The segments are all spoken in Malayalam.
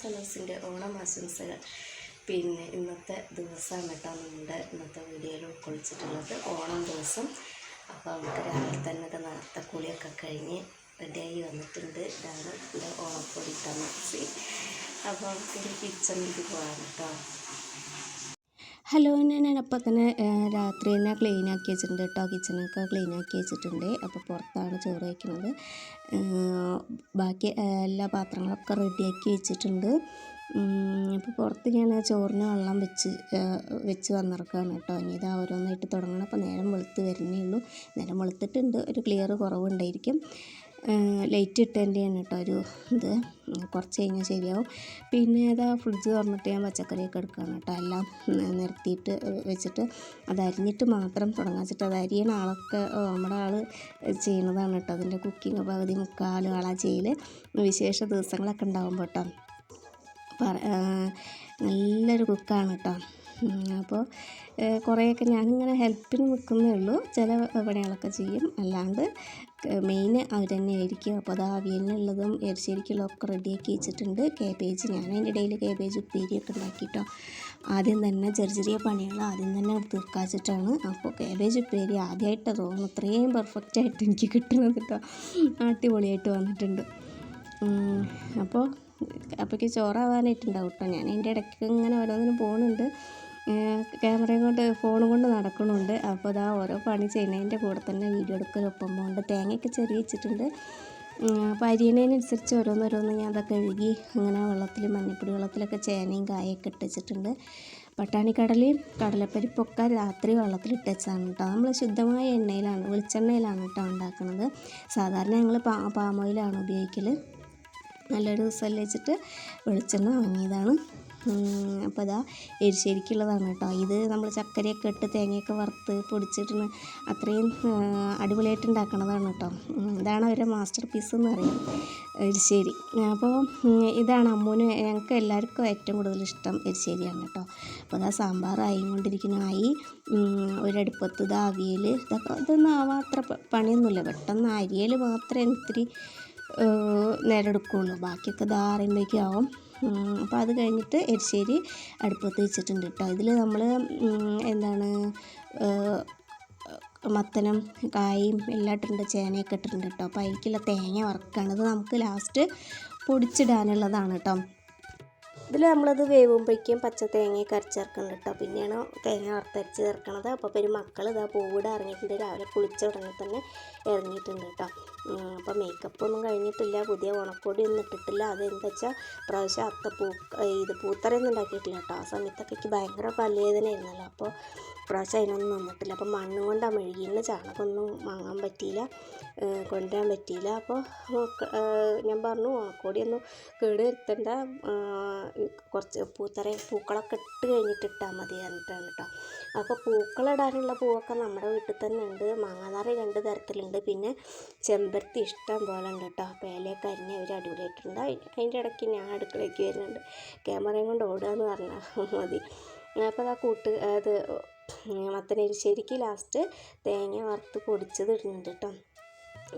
സലോസിന്റെ ഓണം ആശംസകൾ. പിന്നെ ഇന്നത്തെ ദിവസമാണ് കേട്ടോ നമ്മുടെ ഇന്നത്തെ വീഡിയോയിൽ ഉൾക്കൊള്ളിച്ചിട്ടുള്ളത് ഓണം ദിവസം. അപ്പോൾ നമുക്ക് രാവിലെ തന്നെ ഇത് നേരത്തെ കുളിയൊക്കെ കഴിഞ്ഞ് റെഡിയായി വന്നിട്ടുണ്ട്. ഇതാണ് എന്റെ ഓണപ്പൊടി മിക്സി അപ്പോൾ നമുക്കൊരു കിച്ചണിലേക്ക് പോകാം കേട്ടോ. ഹലോ ഞാൻ അപ്പോൾ തന്നെ രാത്രി തന്നെ ക്ലീൻ ആക്കി വെച്ചിട്ടുണ്ട് കേട്ടോ. കിച്ചണൊക്കെ ക്ലീൻ ആക്കി വെച്ചിട്ടുണ്ട് അപ്പോൾ പുറത്താണ് ചോറ് വയ്ക്കുന്നത്. ബാക്കി എല്ലാ പാത്രങ്ങളൊക്കെ റെഡിയാക്കി വെച്ചിട്ടുണ്ട്. അപ്പോൾ പുറത്ത് ഞാൻ ചോറിന് വെള്ളം വെച്ച് വെച്ച് വന്നിറക്കുകയാണ് കേട്ടോ. ഇനി ഇത് ഓരോന്നായിട്ട് തുടങ്ങണം. അപ്പോൾ നേരം വെളുത്ത് വരുന്നേ ഉള്ളൂ. നേരം വെളുത്തിട്ടുണ്ട്. ഒരു ക്ലിയർ കുറവുണ്ടായിരിക്കും. ലൈറ്റ് ഇട്ടതിന്റെയാണ് കേട്ടോ ഒരു ഇത്. കുറച്ച് കഴിഞ്ഞാൽ ശരിയാവും. പിന്നെ അതാ ഫ്രിഡ്ജ് തുറന്നിട്ട് ഞാൻ പച്ചക്കറിയൊക്കെ എടുക്കുകയാണ് കേട്ടോ എല്ലാം നിരത്തിയിട്ട് വെച്ചിട്ട് അത് അരിഞ്ഞിട്ട് മാത്രം തുടങ്ങാൻ വെച്ചിട്ട് അത് അരിയണ ആളൊക്കെ നമ്മുടെ ആൾ ചെയ്യുന്നതാണ് കേട്ടോ അതിന്റെ കുക്കിംഗ് പകുതി മുക്കാലും ആളാ ചെയ്യൽ വിശേഷ ദിവസങ്ങളൊക്കെ ഉണ്ടാകുമ്പോൾ കേട്ടോ പറ നല്ലൊരു കുക്കാണ് കേട്ടോ അപ്പോൾ കുറേയൊക്കെ ഞാനിങ്ങനെ ഹെൽപ്പിന് നിൽക്കുന്നേ ഉള്ളൂ. ചില പണികളൊക്കെ ചെയ്യും. അല്ലാണ്ട് മെയിൻ അവർ തന്നെയായിരിക്കും. അപ്പോൾ അത് അവിയലിനുള്ളതും എരിശ്ശേരിക്കുള്ളതൊക്കെ റെഡിയാക്കി വെച്ചിട്ടുണ്ട്. കേബേജ് ഞാൻ അതിന്റെ ഇടയിൽ കേബേജ് ഉപ്പേരിയൊക്കെ ഉണ്ടാക്കിയിട്ടോ ആദ്യം തന്നെ ചെറിയ ചെറിയ പണികൾ ആദ്യം തന്നെ തീർക്കാച്ചിട്ടാണ്. അപ്പോൾ കേബേജ് ഉപ്പേരി ആദ്യമായിട്ട് തോന്നുന്നു. ഇത്രയും പെർഫെക്റ്റ് ആയിട്ട് എനിക്ക് കിട്ടുന്നത് കേട്ടോ അടിപൊളിയായിട്ട് വന്നിട്ടുണ്ട്. അപ്പോൾ അപ്പോഴേക്ക് ചോറാവാനായിട്ടുണ്ടാവും കേട്ടോ ഞാൻ അതിന്റെ ഇടയ്ക്ക് ഇങ്ങനെ ഓരോന്നിനും പോകുന്നുണ്ട് ക്യാമറയും കൊണ്ട് ഫോണും കൊണ്ട് നടക്കുന്നുണ്ട്. അപ്പോൾ ഇതാ ഓരോ പണി ചെയ്യുന്നതിന്റെ കൂടെ തന്നെ വീഡിയോ എടുക്കലൊപ്പം പോകുന്നുണ്ട് തേങ്ങയൊക്കെ ചെറിയ വെച്ചിട്ടുണ്ട്. അപ്പോൾ അരിയണതിനനുസരിച്ച് ഓരോന്നോരോന്ന് ഞാൻ അതൊക്കെ കഴുകി അങ്ങനെ വെള്ളത്തിൽ മഞ്ഞപ്പൊടി വെള്ളത്തിലൊക്കെ ചേനയും കായൊക്കെ ഇട്ട് വെച്ചിട്ടുണ്ട്. പട്ടാണിക്കടലയും കടലപ്പരിപ്പൊക്കെ രാത്രി വെള്ളത്തിൽ വെച്ചതാണ് കേട്ടോ. നമ്മൾ ശുദ്ധമായ എണ്ണയിലാണ് വെളിച്ചെണ്ണയിലാണ് കേട്ടോ ഉണ്ടാക്കുന്നത് സാധാരണ ഞങ്ങൾ പാ പാമോയിലാണ് ഉപയോഗിക്കൽ നല്ലൊരു ദിവസം വെച്ചിട്ട് വെളിച്ചെണ്ണ വാങ്ങിയതാണ്. അപ്പോൾ അതാ എരിശ്ശേരിക്കുള്ളതാണ് കേട്ടോ. ഇത് നമ്മൾ ചക്കരയൊക്കെ ഇട്ട് തേങ്ങയൊക്കെ വറുത്ത് പൊടിച്ചിട്ട് അത്രയും അടിപൊളിയായിട്ട് ഉണ്ടാക്കണതാണ് കേട്ടോ. ഇതാണ് അവരുടെ മാസ്റ്റർ പീസ് എന്ന് പറയും എരിശ്ശേരി അപ്പോൾ ഇതാണ് അമ്മൂന് ഞങ്ങൾക്ക് എല്ലാവർക്കും ഏറ്റവും കൂടുതൽ ഇഷ്ടം എരിശ്ശേരിയാണ് കേട്ടോ. അപ്പോൾ അതാ സാമ്പാർ ആയിക്കൊണ്ടിരിക്കുന്നതായി ഒരടുപ്പത്ത് ഇത് അവിയൽ ഇതൊക്കെ ഇതൊന്നും ആവാത്ര പണിയൊന്നുമില്ല. പെട്ടെന്ന് അരിയൽ മാത്രമേ ഇത്തിരി ഏഹ് നേരം എടുക്കുകയുള്ളൂ ബാക്കിയൊക്കെ ധാരയുമ്പോഴേക്കും ആവും. അപ്പോൾ അത് കഴിഞ്ഞിട്ട് എരിശ്ശേരി അടുപ്പത്ത് വെച്ചിട്ടുണ്ട് കേട്ടോ. ഇതിൽ നമ്മൾ എന്താണ് മത്തനും കായും എല്ലാം ഇട്ടിട്ടുണ്ട് ചേനയൊക്കെ ഇട്ടിട്ടുണ്ട് കേട്ടോ. അപ്പോൾ അതിലേക്കുള്ള തേങ്ങ വറക്കുകയാണ് നമുക്ക് ലാസ്റ്റ് പൊടിച്ചിടാനുള്ളതാണ് കേട്ടോ. ഇതിൽ നമ്മളത് വേവുമ്പോഴേക്കും പച്ച തേങ്ങയൊക്കെ അരച്ചേർക്കുന്നുണ്ട് കേട്ടോ. പിന്നെയാണ് തേങ്ങ വറുത്തരച്ച് ചേർക്കണത്. അപ്പോൾ പിന്നെ മക്കൾ ഇതാ പൂവിട ഇറങ്ങിയിട്ടുണ്ട്. രാവിലെ കുളിച്ച ഉടനെ തന്നെ ഇറങ്ങിയിട്ടുണ്ട് കേട്ടോ. അപ്പോൾ മേക്കപ്പ് ഒന്നും കഴിഞ്ഞിട്ടില്ല. പുതിയ ഉണക്കൊടി ഒന്നും ഇട്ടിട്ടില്ല. അതെന്താ വെച്ചാൽ പ്രാവശ്യം അത്ത പൂ ഇത് പൂത്തറയൊന്നും ഉണ്ടാക്കിയിട്ടില്ല കേട്ടോ ആ സമയത്തൊക്കെ എനിക്ക് ഭയങ്കര പല്ലുവേദന ആയിരുന്നല്ലോ അപ്പോൾ പ്രാവശ്യം അതിനൊന്നും നിന്നിട്ടില്ല. അപ്പോൾ മണ്ണും കൊണ്ടാണ് മെഴുകിയിരുന്ന ചാണകമൊന്നും വാങ്ങാൻ പറ്റിയില്ല. കൊണ്ടുവരാൻ പറ്റിയില്ല. അപ്പോൾ ഞാൻ പറഞ്ഞു ഉണക്കോടിയൊന്നും കേട് വരുത്തണ്ട കുറച്ച് പൂത്തറ പൂക്കളൊക്കെ ഇട്ട് കഴിഞ്ഞിട്ട് ഇട്ടാൽ മതി പറഞ്ഞിട്ടാണ് കേട്ടോ അപ്പോൾ പൂക്കളിടാനുള്ള പൂവൊക്കെ നമ്മുടെ വീട്ടിൽ തന്നെ ഉണ്ട്. മാങ്ങാനാറ് രണ്ട് തരത്തിലുണ്ട്. പിന്നെ ചെമ്പരത്തി ഇഷ്ടം പോലെ ഉണ്ട് കേട്ടോ അപ്പോൾ ഇലയൊക്കെ അരിഞ്ഞ് അവർ അടിപൊളിയായിട്ടുണ്ട്. അതിന്റെ ഇടയ്ക്ക് ഞാൻ അടുക്കളയ്ക്ക് വരുന്നുണ്ട്. ക്യാമറയും കൊണ്ട് ഓടുക എന്ന് പറഞ്ഞാൽ മതി. അപ്പോൾ ആ കൂട്ട് അത് മത്തനരിശ്ശേരിക്ക് ലാസ്റ്റ് തേങ്ങ വറുത്ത് പൊടിച്ചത് ഇടുന്നുണ്ട് കേട്ടോ.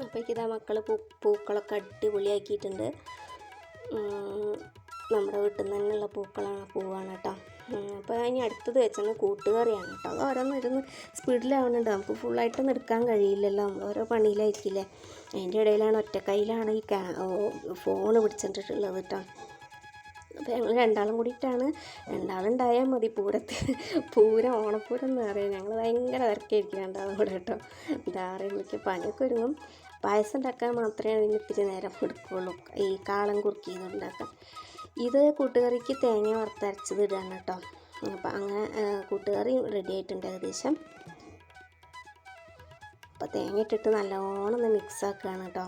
അപ്പോഴേക്ക് ഇതാ മക്കൾ പൂ പൂക്കളൊക്കെ അടിപൊളിയാക്കിയിട്ടുണ്ട്. നമ്മുടെ വീട്ടിൽ നിന്ന് തന്നെയുള്ള പൂക്കളാണ് പൂവാണ് കേട്ടോ. അപ്പോൾ ഇനി അടുത്തത് വെച്ചാൽ കൂട്ടുകറിയാണ് കേട്ടോ. അത് ഓരോന്ന് ഇരുന്ന് സ്പീഡിലാവുന്നുണ്ട്. നമുക്ക് ഫുള്ളായിട്ടൊന്നും എടുക്കാൻ കഴിയില്ലല്ലോ. നമ്മൾ ഓരോ പണിയിലായിരിക്കില്ലേ? അതിന്റെ ഇടയിലാണ് ഒറ്റക്കൈയിലാണ് ഈ ക്യാ ഫോൺ പിടിച്ചിട്ടുള്ളത് കേട്ടോ. അപ്പോൾ ഞങ്ങൾ രണ്ടാളും കൂടിയിട്ടാണ്. രണ്ടാളുണ്ടായാൽ മതി. പൂരത്ത് പൂരം ഓണപ്പൂരം എന്ന് പറയാം ഞങ്ങൾ ഭയങ്കര തിരക്കായിരിക്കും രണ്ടാളും കൂടെ കേട്ടോ എനിക്ക് പണിയൊക്കെ ഒരുങ്ങും. പായസം ഉണ്ടാക്കാൻ മാത്രമേ അതിന് ഇത്തിരി നേരം എടുക്കുകയുള്ളൂ ഈ കാളം കുറുക്കിയത് ഉണ്ടാക്കാൻ ഇത് കൂട്ടുകറിക്ക് തേങ്ങ വറുത്തരച്ചത് ഇടാണ് കേട്ടോ. അപ്പം അങ്ങനെ കൂട്ടുകറി റെഡി ആയിട്ടുണ്ട് ഏകദേശം. അപ്പോൾ തേങ്ങ ഇട്ടിട്ട് നല്ലോണം ഒന്ന് മിക്സ് ആക്കുകയാണ് കേട്ടോ.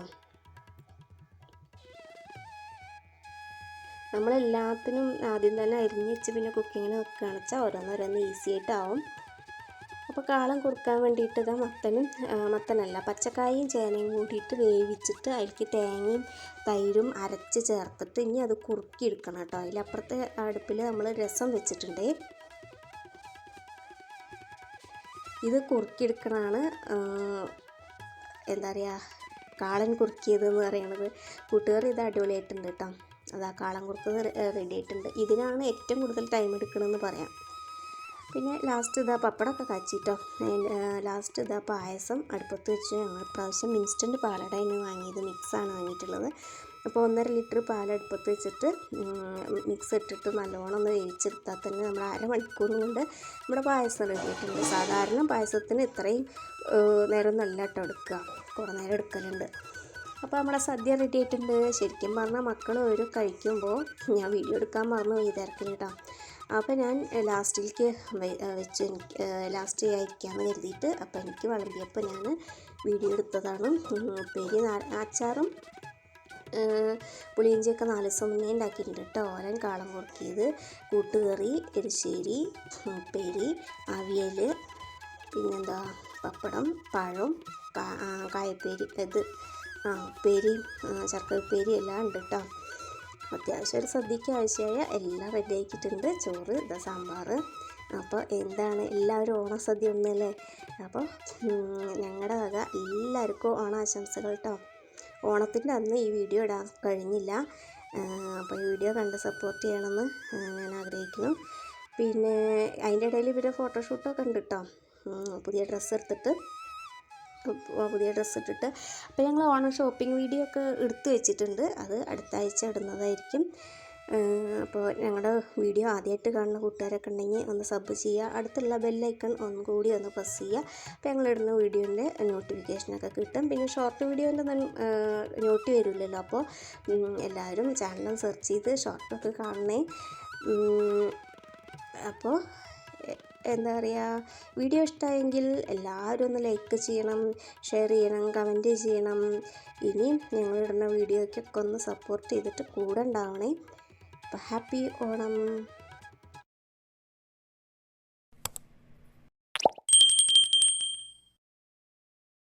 നമ്മളെല്ലാത്തിനും ആദ്യം തന്നെ അരിഞ്ഞ് വെച്ച് പിന്നെ കുക്കിങ്ങിന് വെക്കുകയാണെന്ന് വെച്ചാൽ ഓരോന്നോരോന്ന് ഈസി ആയിട്ടാവും. അപ്പോൾ കാളം കൊടുക്കാൻ വേണ്ടിയിട്ട് ഇതാ മത്തനും മത്തനല്ല പച്ചക്കായും ചേനയും കൂടിയിട്ട് വേവിച്ചിട്ട് അതിലേക്ക് തേങ്ങയും തൈരും അരച്ച് ചേർത്തിട്ട് ഇനി അത് കുറുക്കി എടുക്കണം കേട്ടോ. അതിലപ്പുറത്തെ അടുപ്പിൽ നമ്മൾ രസം വെച്ചിട്ടുണ്ട്. ഇത് കുറുക്കിയെടുക്കണതാണ് എന്താ പറയുക കാളൻ കുറുക്കിയത് എന്ന് പറയുന്നത് കൂട്ടുകാർ ഇത് അടിപൊളിയായിട്ടുണ്ട് കേട്ടോ. അതാ കാളം കുറുക്ക് റെഡി ആയിട്ടുണ്ട്. ഇതിനാണ് ഏറ്റവും കൂടുതൽ ടൈം എടുക്കണമെന്ന് പറയാം. പിന്നെ ലാസ്റ്റ് ഇതാ പപ്പടമൊക്കെ കാച്ചിട്ടോ. ലാസ്റ്റ് ഇതാ പായസം. അടുപ്പത്ത് വെച്ച് ഞങ്ങൾ പ്രാവശ്യം ഇൻസ്റ്റന്റ് പാലടയാണ് വാങ്ങിയത് മിക്സാണ് വാങ്ങിയിട്ടുള്ളത്. അപ്പോൾ ഒന്നര ലിറ്റർ പാൽ അടുപ്പത്ത് വെച്ചിട്ട് മിക്സ് ഇട്ടിട്ട് നല്ലോണം ഒന്ന് വേവിച്ചെടുത്താൽ തന്നെ നമ്മൾ അരമണിക്കൂർ കൊണ്ട് നമ്മുടെ പായസം റെഡിയായിട്ടുണ്ട് സാധാരണ പായസത്തിന് ഇത്രയും നേരം നല്ല കേട്ടോ എടുക്കുക. കുറേ നേരം എടുക്കലുണ്ട്. അപ്പോൾ നമ്മുടെ സദ്യ റെഡി ആയിട്ടുണ്ട്. ശരിക്കും പറഞ്ഞാൽ മക്കൾ ഒരു കഴിക്കുമ്പോൾ ഞാൻ വീഡിയോ എടുക്കാൻ മറന്നു പോയി തിരക്കിൽ കേട്ടോ. അപ്പോൾ ഞാൻ ലാസ്റ്റിലേക്ക് വെച്ച് എനിക്ക് ലാസ്റ്റ് അയക്കാമെന്ന് കരുതിയിട്ട് അപ്പോൾ എനിക്ക് വിളമ്പിയപ്പോൾ ഞാൻ വീഡിയോ എടുത്തതാണ് ഉപ്പേരി അച്ചാറും പുളിയിഞ്ചിയൊക്കെ നാല് ദിവസം മുന്നേ ഉണ്ടാക്കിയിട്ടുണ്ട് കേട്ടോ. ഓരൻ കാളം കുറുക്കിയത് കൂട്ടുകറി എരിശ്ശേരി ഉപ്പേരി അവിയൽ പിന്നെന്താ പപ്പടം പഴം കായപ്പേരി ഇത് ആ ഉപ്പേരി ശർക്കര ഉപ്പേരി എല്ലാം ഉണ്ട് കേട്ടോ. അത്യാവശ്യം ഒരു സദ്യയ്ക്ക് ആവശ്യമായ എല്ലാം റെഡി ആക്കിയിട്ടുണ്ട്. ചോറ് ഇതാ സാമ്പാർ അപ്പോൾ എന്താണ്? എല്ലാവരും ഓണസദ്യ ഒന്നല്ലേ അപ്പോൾ ഞങ്ങളുടെ വക എല്ലാവർക്കും ഓണാശംസകൾ കേട്ടോ ഓണത്തിന്റെ അന്ന് ഈ വീഡിയോ ഇടാൻ കഴിഞ്ഞില്ല. അപ്പോൾ ഈ വീഡിയോ കണ്ട് സപ്പോർട്ട് ചെയ്യണമെന്ന് ഞാൻ ആഗ്രഹിക്കുന്നു. പിന്നെ അതിന്റെ ഇടയിൽ ഇവരെ ഫോട്ടോഷൂട്ടൊക്കെ ഉണ്ട് കേട്ടോ പുതിയ ഡ്രസ്സ് എടുത്തിട്ട്. പുതിയ ഡ്രസ്സ് ഇട്ടിട്ട്. അപ്പോൾ ഞങ്ങൾ ഓണം ഷോപ്പിംഗ് വീഡിയോ ഒക്കെ എടുത്തു വെച്ചിട്ടുണ്ട്. അത് അടുത്ത ആഴ്ച ഇടുന്നതായിരിക്കും. അപ്പോൾ ഞങ്ങളുടെ വീഡിയോ ആദ്യമായിട്ട് കാണുന്ന കൂട്ടുകാരൊക്കെ ഉണ്ടെങ്കിൽ ഒന്ന് സബ് ചെയ്യുക അടുത്തുള്ള ബെല്ലൈക്കൺ ഒന്ന് കൂടി ഒന്ന് പ്രസ് ചെയ്യുക അപ്പോൾ ഞങ്ങൾ ഇടുന്ന വീഡിയോന്റെ നോട്ടിഫിക്കേഷനൊക്കെ കിട്ടും. പിന്നെ ഷോർട്ട് വീഡിയോന്റെ നോട്ടി വരില്ലല്ലോ. അപ്പോൾ എല്ലാവരും ചാനൽ സെർച്ച് ചെയ്ത് ഷോർട്ടൊക്കെ കാണണേ. അപ്പോൾ എന്താ പറയുക വീഡിയോ ഇഷ്ടമായെങ്കിൽ എല്ലാവരും ഒന്ന് ലൈക്ക് ചെയ്യണം ഷെയർ ചെയ്യണം കമന്റ് ചെയ്യണം. ഇനിയും ഞങ്ങളിടുന്ന വീഡിയോയ്ക്കൊക്കെ ഒന്ന് സപ്പോർട്ട് ചെയ്തിട്ട് കൂടെ ഉണ്ടാവണേ. അപ്പോൾ ഹാപ്പി ഓണം.